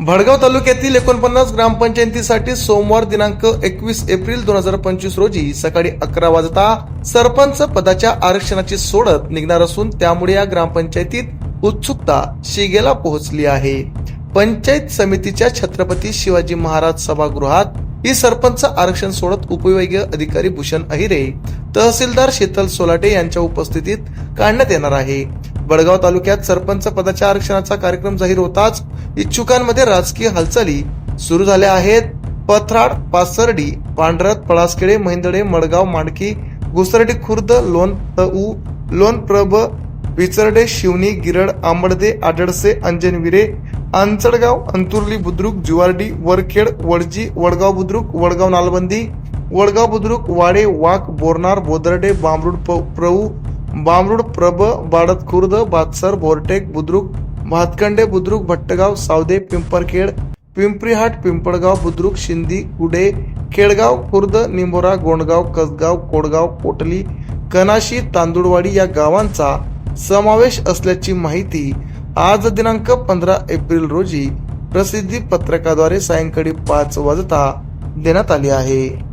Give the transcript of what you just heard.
भडगाव तालुक्यातील एकोणपन्नास ग्रामपंचायतीसाठी सोमवार दिनांक एकवीस एप्रिल दोन हजार पंचवीस रोजी सकाळी अकरा वाजता सरपंच पदाच्या आरक्षणाची सोडत निघणार असून त्यामुळे या ग्रामपंचायतीत उत्सुकता शिगेला पोहोचली आहे. पंचायत समितीच्या छत्रपती शिवाजी महाराज सभागृहात ही सरपंच आरक्षण सोडत उपविभागीय अधिकारी भूषण अहिरे तहसीलदार शीतल सोलाटे यांच्या उपस्थितीत काढण्यात येणार आहे. बडगाव तालुक्यात सरपंच पदाच्या आरक्षणाचा कार्यक्रम जाहीर होताच इच्छुकांमध्ये राजकीय हालचाली सुरू झाल्या आहेत. पथराड पासर्डी पांढरत पळासखेडे महिंदडे मडगाव मांडकी घुसरडी खुर्द लोन तऊ लोन प्रभ विचरडे शिवनी गिरड आंबडदे आडडसे अंजनविरे आंचडगाव अंतुर्ली बुद्रुक जुवारडी वरखेड वडजी वडगाव बुद्रुक वडगाव नालबंदी वडगाव बुद्रुक वाडे वाक बोरनार बोदरडे बांबरुड प- प्रऊ बामरुड प्रभ बाडत खुर्द भातसर बोरटेक बुद्रुक भातखंडे बुद्रुक भट्टगाव सावदे पिंपरखेड पिंपरीहाट पिंपळगाव बुद्रुक शिंदी कुडे खेडगाव खुर्द निंभोरा गोंडगाव कसगाव कोडगाव कोटली कनाशी तांदुळवाडी या गावांचा समावेश असल्याची माहिती आज दिनांक पंधरा एप्रिल रोजी प्रसिद्धी पत्रकाद्वारे सायंकाळी पाच वाजता देण्यात आली आहे.